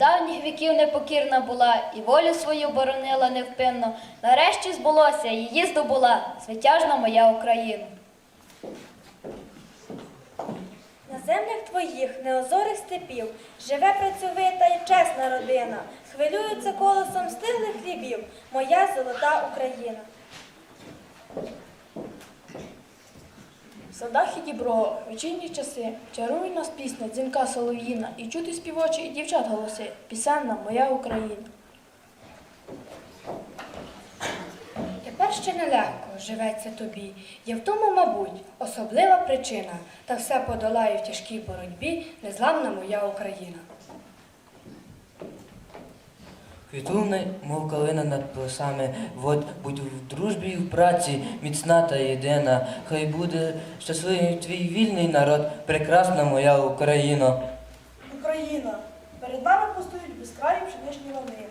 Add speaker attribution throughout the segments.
Speaker 1: давніх віків непокірна була, і волю свою боронила невпинно. Нарешті збулося, її здобула, святяжна моя Україна.
Speaker 2: На землях твоїх неозорих степів живе працьовита і чесна родина. Хвилюється колосом стиглих хлібів, моя золота Україна.
Speaker 3: Садах і діброго, вечірні часи, чарує нас пісня, дзвінка солов'їна, і чути співочі і дівчат голоси, пісенна моя Україна.
Speaker 4: Тепер ще нелегко живеться тобі. Є в тому, мабуть, особлива причина, та все подолає в тяжкій боротьбі незламна моя Україна.
Speaker 5: Квітуне, мов калина над плесами, вод, будь в дружбі і в праці, міцна та єдина. Хай буде щасливий твій вільний народ, прекрасна моя Україно.
Speaker 2: Україна, перед нами постають безкраї пшеничні лани,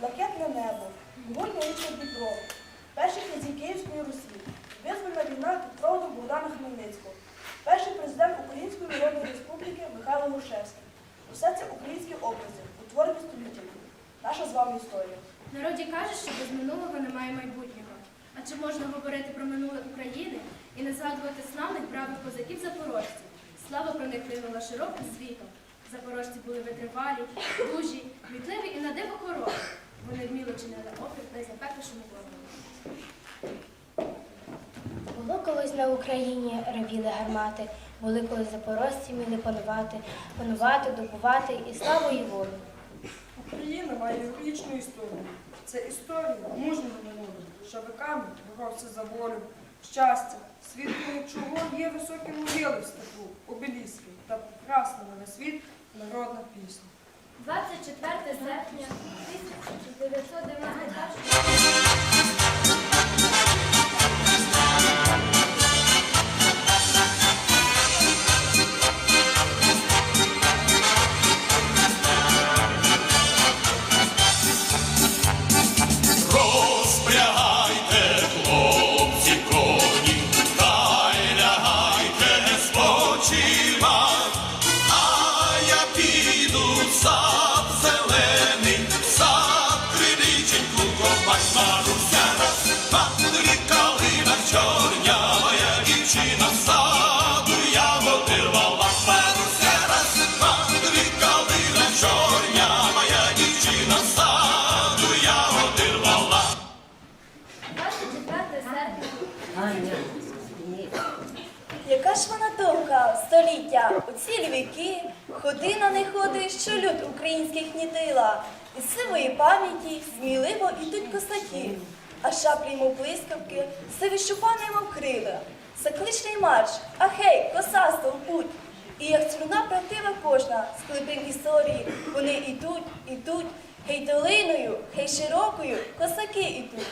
Speaker 2: блакитне небо, могутнє річне Дніпро, перші князі Київської Русі, визвольна війна під Богдана Хмельницького, перший президент Української Народної Республіки Михайло Грушевський. Усе це українські образи, утворені століттями. Наша з вами історія.
Speaker 6: В народі каже, що без минулого немає майбутнього. А чи можна говорити про минуле України і не згадувати славних бравих козаків запорожців? Слава про них линула широким світом. Запорожці були витривалі, дужі, квітливі і на диво хоробрі. Вони вміло чинили опір найзапеклішому ворогу.
Speaker 7: Було колись на Україні ревіли гармати, були колись запорожці вміли панувати, панувати, добувати і славу і волю.
Speaker 8: Україна має героїчну історію. Це історія мужнього народу, що веками боровся за волю, щастя, свідками чого є високі могили в степу, обеліски та прекрасна на світ народна пісня.
Speaker 9: 24 серпня 1991
Speaker 10: Розпрягайте,
Speaker 2: століття, у цілі віки, ходина не ходить, що люд українських гнітила. Із сивої пам'яті сміливо ідуть косаки, а шаплі, мов блискавки, сиві шупани, мов крила. Закличний марш, а хей, коса стовпуть. І як струна правдива кожна, з глибин історії, вони ідуть, ідуть, гей долиною, гей широкою, косаки ідуть.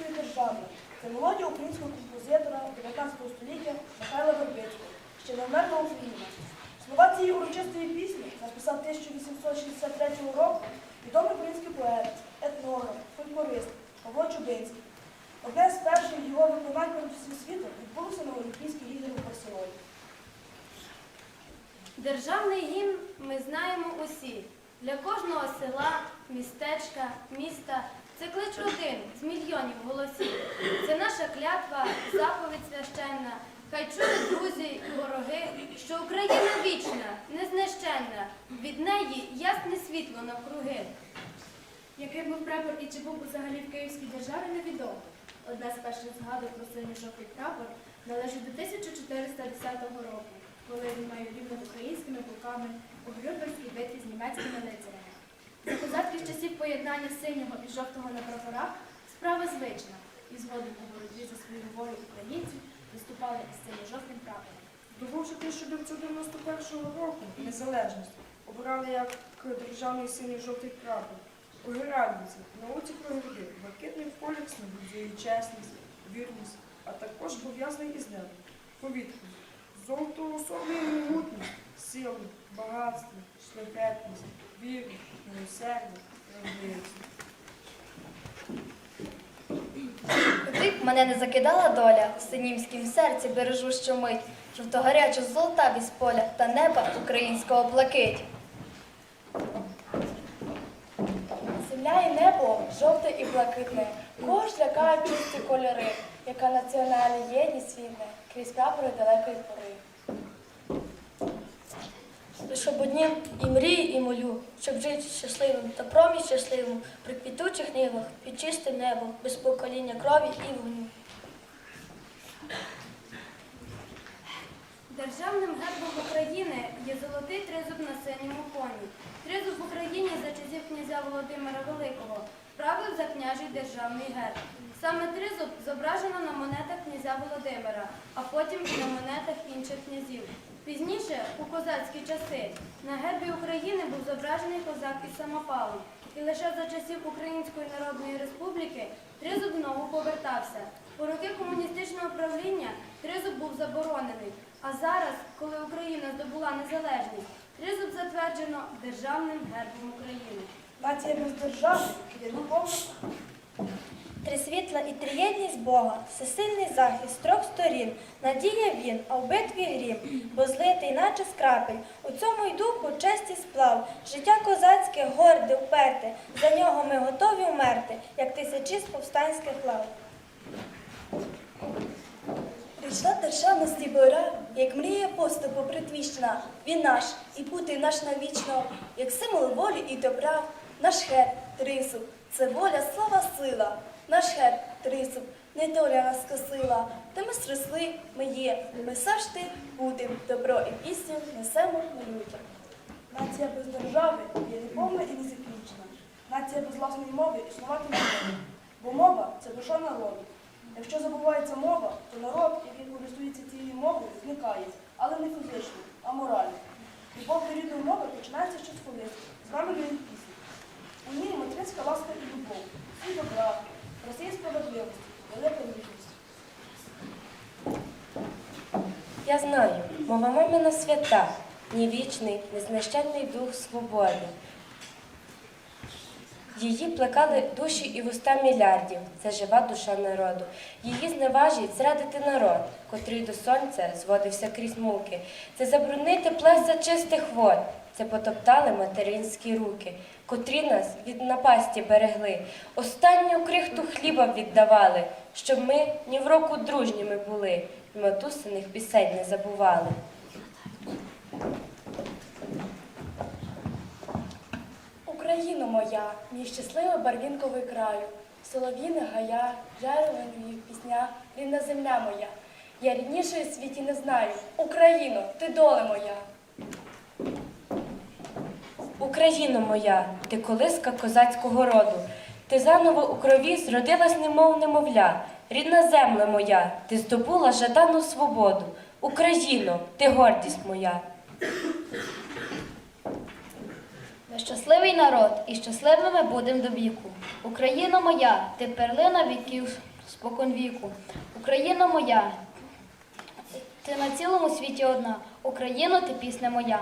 Speaker 2: Української держави. Це мелодія українського композитора 19 століття Михайла Вербицького, ще не вмерла Україна. Слова цієї урочистої пісні написав 1863 року відомий український поет, етнограф, фольклорист Павло Чубинський. Одне з перших його виконань перед усім світом відбулося на Олімпійській ігри у Барселоні.
Speaker 9: Державний гімн ми знаємо усі. Для кожного села, містечка, міста це клич один з мільйонів голосів. Це наша клятва, заповідь священна. Хай чують друзі і вороги, що Україна вічна, незнищенна, від неї ясне світло навкруги.
Speaker 6: Який був прапор і чи був взагалі в Київській державі, невідомо. Одна з перших згадок про синьо-жовтий прапор належить до 1410 року, коли він має рівно українськими полками у Грюберській битві з німецькими лицарями. За козацьких часів поєднання синього і жовтого на прапорах справа звична, і згодом у боротьбі за свою волю українців виступали із синьо-жовтим прапором.
Speaker 8: Здобувши 1991 року незалежність, обрали як державний синій жовтий прапор. У Геральдиці на оці проводи блакитний полік символізує чесність, вірність, а також пов'язаний із ним. Повітку. Золото особлює могутність, силу, багатство, шляхетність, вірність,
Speaker 11: Куди б мене не закидала доля, в синімськім серці бережу щомить, жовтогарячу золота від поля та неба українського блакить.
Speaker 2: Земля і небо жовте і блакитне, кож лякають чисті кольори, яка національна єдність світне крізь прапори далекої пори.
Speaker 12: Лиш об однім і мрію, і молю, щоб жити щасливим та промість щасливим при квітучих нивах, під чистим небом, без покоління крові і вогню.
Speaker 9: Державним гербом України є золотий тризуб на синьому коні. Тризуб в Україні за часів князя Володимира Великого правив за княжий державний герб. Саме тризуб зображено на монетах князя Володимира, а потім і на монетах інших князів. Пізніше, у козацькі часи, на гербі України був зображений козак із самопалом. І лише за часів Української Народної Республіки тризуб знову повертався. У роки комуністичного правління тризуб був заборонений. А зараз, коли Україна здобула незалежність, тризуб затверджено Державним гербом України.
Speaker 2: Нація без держави є неповна
Speaker 12: Трисвітла і триєдність Бога, всесильний захист трьох сторін, надія він, а в битві грім, бо злитий, наче з крапель. У цьому й духу честі сплав, життя козацьке, горде, вперте, за нього ми готові вмерти, як тисячі з повстанських лав.
Speaker 2: Прийшла державності пора, як мрія поступу притвіщена. Він наш, і бути наш навічно, як символ волі і добра. Наш хер, трисуб, це воля, слава, сила. Наш хер, трисуб, не доля нас косила. Та ми зросли, ми є, ми завжди будем. Добро і пісню несемо ми людям. Нація без держави є неповна і незакінчена. Нація без власної мови існувати не може. Бо мова це душа народу. Якщо забувається мова, то народ, який користується цією мовою, зникає, але не фізично, а морально. Любов до рідної мови починається ще з колиски, з вами пісні. У ній материнська ласка і любов, і добра, Росії справедливості, велика вічність.
Speaker 13: Я знаю, мова мамина свята, ні вічний, незнищенний дух свободи. Її плекали душі і вуста мільярдів, це жива душа народу. Її зневажить зрадити народ, котрий до сонця зводився крізь муки. Це забруднити плеса чистих вод, це потоптали материнські руки, котрі нас від напасті берегли. Останню крихту хліба віддавали, щоб ми ні в року дружніми були, і матусиних пісень не забували.
Speaker 2: Україно моя, мій щасливий барвінковий краю, солов'їни гая, жаровані пісня, рідна земля моя. Я ріднішої світі не знаю. Україно, ти доле моя.
Speaker 13: Україно моя, ти колиска козацького роду, ти заново у крові зродилась, немов немовля. Рідна земля моя, ти здобула жадану свободу. Україно, ти гордість моя.
Speaker 14: Ми щасливий народ, і щасливими будемо до віку. Україна моя, ти перлина віків спокон віку. Україна моя, ти на цілому світі одна. Україно, ти пісня моя.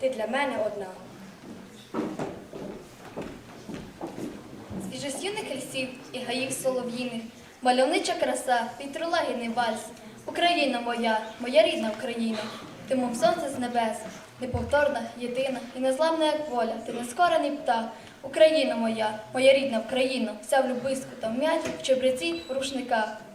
Speaker 13: ти
Speaker 4: для мене одна.
Speaker 11: Свіжосюних лісів і гаїв солов'їних, мальовнича краса, вітролагідний вальс, Україна моя, моя рідна Україна, ти мов сонце з небес, неповторна, єдина і незламна, як воля, ти нескорений птах, Україна моя, моя рідна Україна, вся в любиску та в м'яті, в чебреці, в рушниках.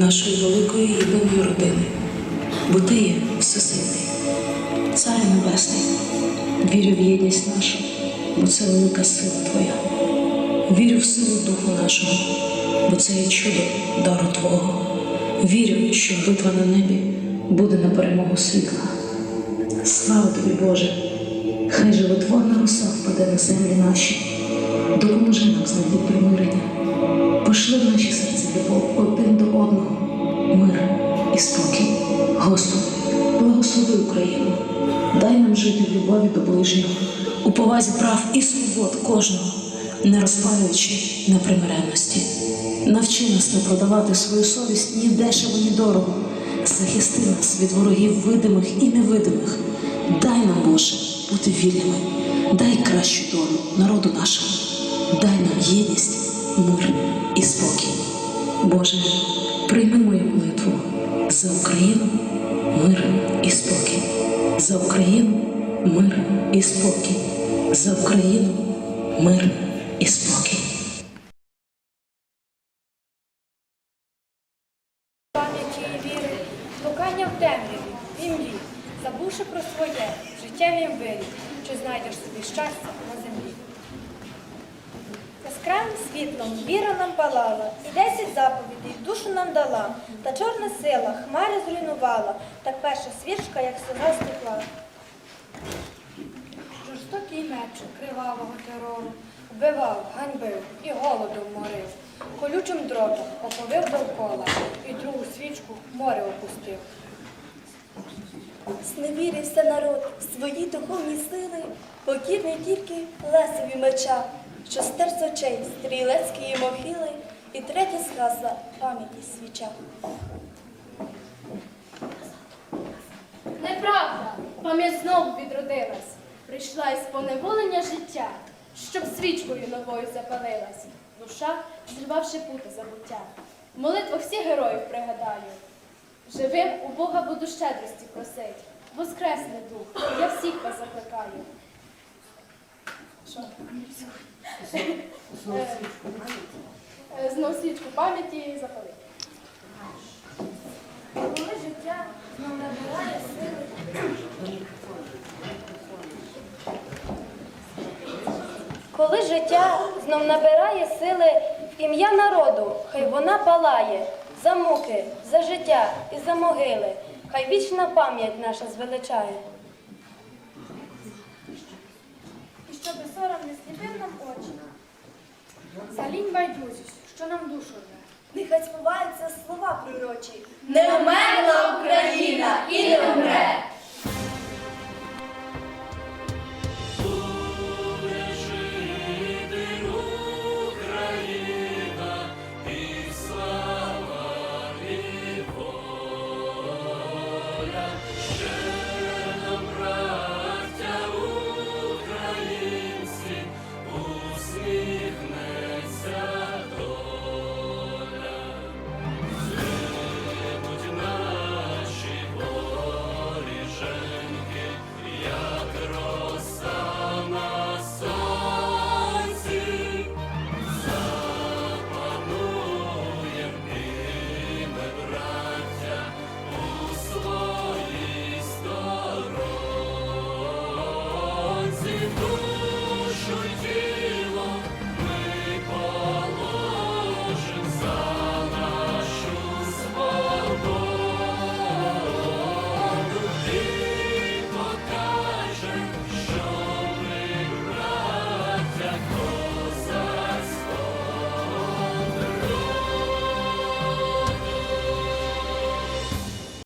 Speaker 15: Нашої великої єдиної родини, бо ти є всесильний, Цар Небесний, вірю в єдність нашу, бо це велика сила Твоя. Вірю в силу Духу нашого, бо це є чудо дару Твого. Вірю, що битва на небі буде на перемогу світла. Слава тобі, Боже! Хай животворна роса впаде на землі наші. Допоможи нам знайти примирення. Пошли в наші серця любов один до одного, мир і спокій. Господи, благослови Україну. Дай нам жити в любові до ближнього, у повазі прав і свобод кожного, не розпалюючи непримиренності. Навчи нас не продавати свою совість ні дешево, ні дорого. Захисти нас від ворогів видимих і невидимих. Дай нам, Боже, бути вільними. Дай кращу долю народу нашому. Дай нам єдність, мир і спокій. Боже, прийми мою молитву за Україну, мир і спокій. За Україну, мир і спокій. За Україну, мир і спокій.
Speaker 4: пам'яті і віри, блукання в темряві, в імлі, забувши про своє в життєвім вирі, чи щастя на землі.
Speaker 12: Яскравим світлом віра нам палала, і десять заповідей душу нам дала, та чорна сила хмари зруйнувала, так перша свічка, як сльоза стекла.
Speaker 4: Жорстокий меч кривавого терору вбивав, ганьбив і голодом морив. Колючим дротом оповив довкола і другу свічку в море опустив.
Speaker 2: Зневірився народ в свої духовні сили, покірний тільки лесові меча, що стер з очей стрілецької могили, і третя згасла пам'яті свіча.
Speaker 6: Неправда, пам'ять знову відродилась, прийшла із поневолення життя, щоб свічкою новою запалилась, душа, зривавши пути забуття. В молитвах всіх героїв пригадаю. Живим у Бога буду щедрості просить, воскресне дух, я всіх вас закликаю. Що? Е, е, Знов свічку пам'яті запалити.
Speaker 9: Коли життя знов набирає сили,
Speaker 13: Коли життя знов набирає сили, ім'я народу, хай вона палає, за муки, за життя і за могили, хай вічна пам'ять наша звеличає.
Speaker 6: І щоби сором не сліпив нам очі. Залінь байдужість, що нам душу рве.
Speaker 2: Нехай співаються слова пророчі.
Speaker 9: не вмерла Україна і не вмре.